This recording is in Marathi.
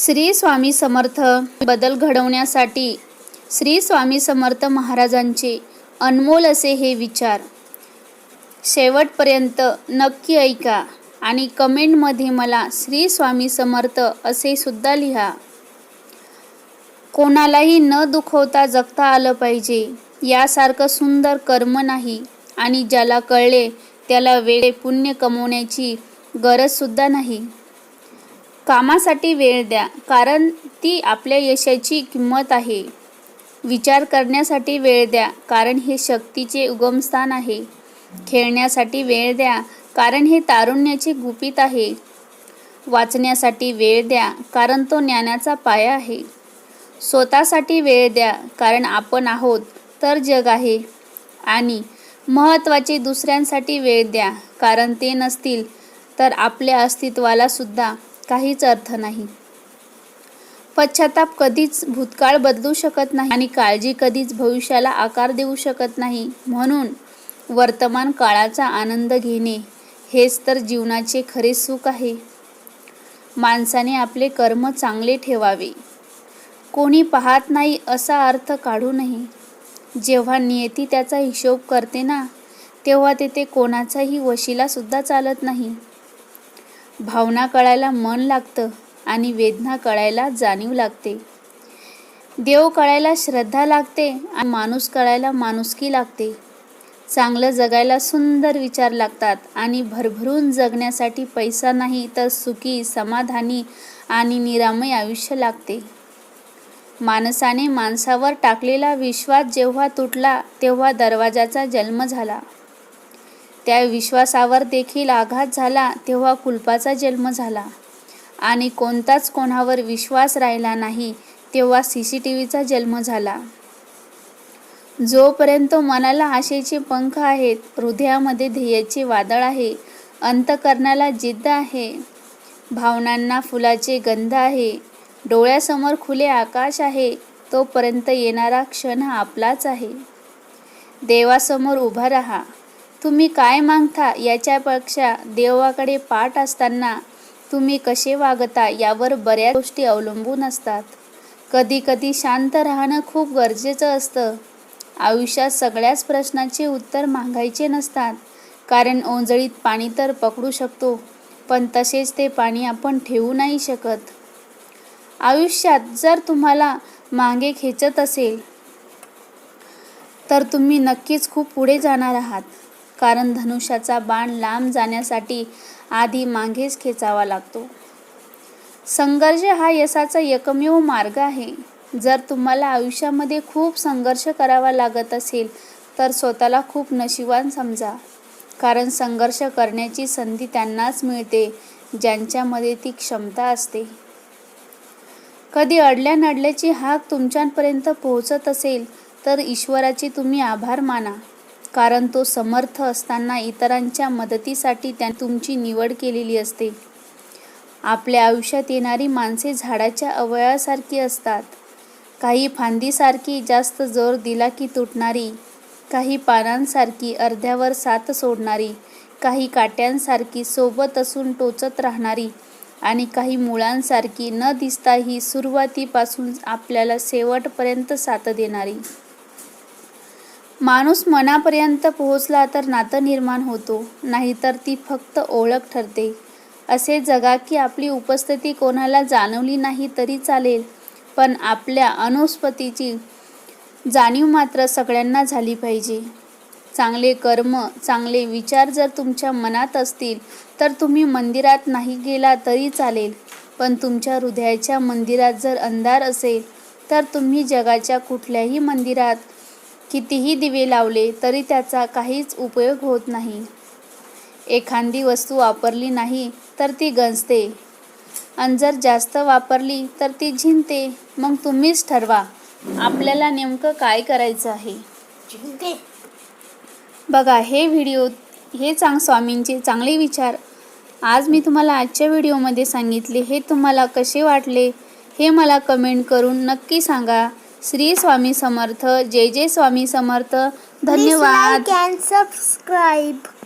श्री स्वामी समर्थ बदल घडवण्यासाठी श्री स्वामी समर्थ महाराजांचे अनमोल असे हे विचार. शेवटपर्यंत नक्की ऐका आणि कमेंटमध्ये मला श्री स्वामी समर्थ असे सुद्धा लिहा. कोणालाही न दुखवता जगता आलं पाहिजे यासारखं सुंदर कर्म नाही आणि ज्याला कळले त्याला वेळे पुण्य कमवण्याची गरजसुद्धा नाही. कामासाठी वेळ द्या कारण ती आपल्या यशाची किंमत आहे. विचार करण्यासाठी वेळ द्या कारण हे शक्तीचे उगमस्थान आहे. खेळण्यासाठी वेळ द्या कारण हे तारुण्याचे गुपित आहे. वाचण्यासाठी वेळ द्या कारण तो ज्ञानाचा पाया आहे. स्वतःसाठी वेळ द्या कारण आपण आहोत तर जग आहे. आणि महत्त्वाचे दुसऱ्यांसाठी वेळ द्या कारण ते नसतील तर आपल्या अस्तित्वाला सुद्धा काहीच अर्थ नाही. पश्चाताप कधीच भूतकाळ बदलू शकत नाही आणि काळजी कधीच भविष्याला आकार देऊ शकत नाही. म्हणून वर्तमान काळाचा आनंद घेणे हेच तर जीवनाचे खरे सुख आहे. माणसाने आपले कर्म चांगले ठेवावे. कोणी पाहत नाही असा अर्थ काढू नये. जेव्हा नियती त्याचा हिशोब करते ना तेव्हा तेथे कोणाचाही वशिलासुद्धा चालत नाही. भावना कळायला मन लागतं आणि वेदना कळायला जाणीव लागते. देव कळायला श्रद्धा लागते आणि माणूस कळायला माणुसकी लागते. चांगलं जगायला सुंदर विचार लागतात आणि भरभरून जगण्यासाठी पैसा नाही तर सुखी समाधानी आणि निरामय आयुष्य लागते. माणसाने माणसावर टाकलेला विश्वास जेव्हा तुटला तेव्हा दरवाजाचा जन्म झाला. त्या विश्वासावर देखील आघात झाला तेव्हा कुलपाचा जन्म झाला. आणि कोणताच कोणावर विश्वास राहिला नाही तेव्हा सी सी टी व्हीचा जन्म झाला. जोपर्यंत मनाला आशेचे पंख आहेत हृदयामध्ये ध्येयाचे वादळ आहे अंतकरणाला जिद्द आहे भावनांना फुलाचे गंध आहे डोळ्यासमोर खुले आकाश आहे तोपर्यंत येणारा क्षण हा आपलाच आहे. देवासमोर उभा राहा. तुम्ही काय मागता याच्यापेक्षा देवाकडे पाठ असताना तुम्ही कसे वागता यावर बऱ्याच गोष्टी अवलंबून असतात. कधी कधी शांत राहणं खूप गरजेचं असतं. आयुष्यात सगळ्याच प्रश्नाचे उत्तर मागायचे नसतात. कारण ओंजळीत पाणी तर पकडू शकतो पण तसेच ते पाणी आपण ठेवू नाही शकत. आयुष्यात जर तुम्हाला मागे खेचत असेल तर तुम्ही नक्कीच खूप पुढे जाणार आहात. कारण धनुष्याचा बाण लांब जाण्यासाठी आधी मागेच खेचावा लागतो. संघर्ष हा यशाचा एकमेव मार्ग आहे. जर तुम्हाला आयुष्यामध्ये खूप संघर्ष करावा लागत असेल तर स्वतःला खूप नशिबान समजा. कारण संघर्ष करण्याची संधी त्यांनाच मिळते ज्यांच्यामध्ये ती क्षमता असते. कधी अडल्या नडल्याची हाक तुमच्यापर्यंत पोहोचत असेल तर ईश्वराचे तुम्ही आभार माना. कारण तो समर्थ असताना इतरांच्या मदतीसाठी त्या तुमची निवड केलेली असते. आपल्या आयुष्यात येणारी माणसे झाडाच्या अवयवासारखी असतात. काही फांदीसारखी जास्त जोर दिला की तुटणारी काही पानांसारखी अर्ध्यावर साथ सोडणारी काही काट्यांसारखी सोबत असून टोचत राहणारी आणि काही मुळांसारखी न दिसताही सुरुवातीपासून आपल्याला शेवटपर्यंत साथ देणारी. माणूस मनापर्यंत पोहोचला तर नातं निर्माण होतो नाहीतर ती फक्त ओळख ठरते. असे जगा की आपली उपस्थिती कोणाला जाणवली नाही तरी चालेल पण आपल्या अनुस्पतीची जाणीव मात्र सगळ्यांना झाली पाहिजे. चांगले कर्म चांगले विचार जर तुमच्या मनात असतील तर तुम्ही मंदिरात नाही गेला तरी चालेल. पण तुमच्या हृदयाच्या मंदिरात जर अंधार असेल तर तुम्ही जगाच्या कुठल्याही मंदिरात कितीही दिवे लावले तरी त्याचा काहीच उपयोग होत नाही. एखादी वस्तू वापरली नाही तर ती गंजते. आणि जर जास्त वापरली तर ती झिंते मग तुम्हीच ठरवा आपल्याला नेमकं काय करायचं आहे? बघा हे व्हिडिओ हे चांग स्वामींचे चांगले विचार. आज मी तुम्हाला आजच्या व्हिडिओमध्ये सांगितले हे तुम्हाला कसे वाटले हे मला कमेंट करून नक्की सांगा. श्री स्वामी समर्थ जय जय स्वामी समर्थ धन्यवाद subscribe.